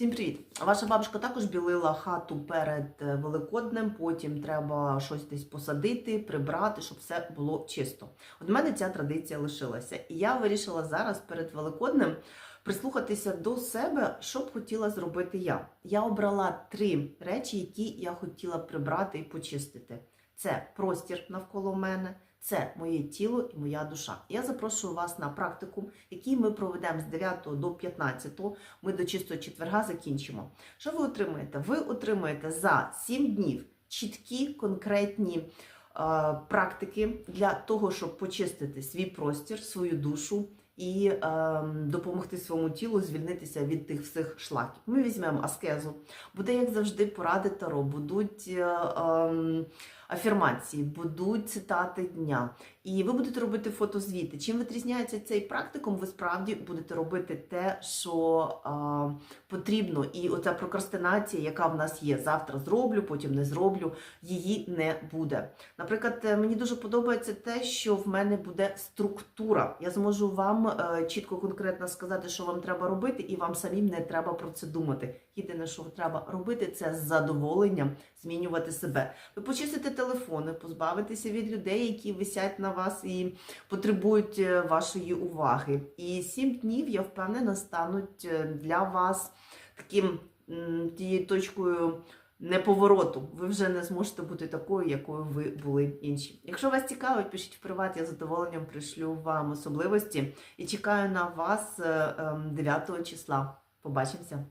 Всім привіт! Ваша бабушка також білила хату перед е, Великоднем, потім треба щось десь посадити, прибрати, щоб все було чисто. От мене ця традиція лишилася. І я вирішила зараз перед Великоднем прислухатися до себе, що б хотіла зробити я. Я обрала три речі, які я хотіла прибрати і почистити. Це простір навколо мене, це моє тіло і моя душа. Я запрошую вас на практику, який ми проведемо з 9 до 15. Ми до чистого четверга закінчимо. Що ви отримаєте? Ви отримаєте за 7 днів чіткі конкретні е, практики для того, щоб почистити свій простір, свою душу. І е, допомогти своєму тілу звільнитися від тих всіх шлаків. Ми візьмемо аскезу. Буде, як завжди, поради таро, будуть е, е, афірмації, будуть цитати дня. І ви будете робити фотозвіти. Чим відрізняється цей практикум, ви справді будете робити те, що е, потрібно. І оця прокрастинація, яка в нас є, завтра зроблю, потім не зроблю, її не буде. Наприклад, е, мені дуже подобається те, що в мене буде структура. Я зможу вам е, чітко, конкретно сказати, що вам треба робити, і вам самим не треба про це думати. Єдине, що треба робити, це з задоволенням змінювати себе. Ви почистите телефони, позбавитеся від людей, які висять на вас і потребують е, вашої уваги. І сім днів, я впевнена, стануть е, для вас таким тією точкою неповороту. Ви вже не зможете бути такою, якою ви були інші. Якщо вас цікавить, пишіть в приват, я з задоволенням пришлю вам особливості і чекаю на вас е, ем, 9 числа. Побачимося!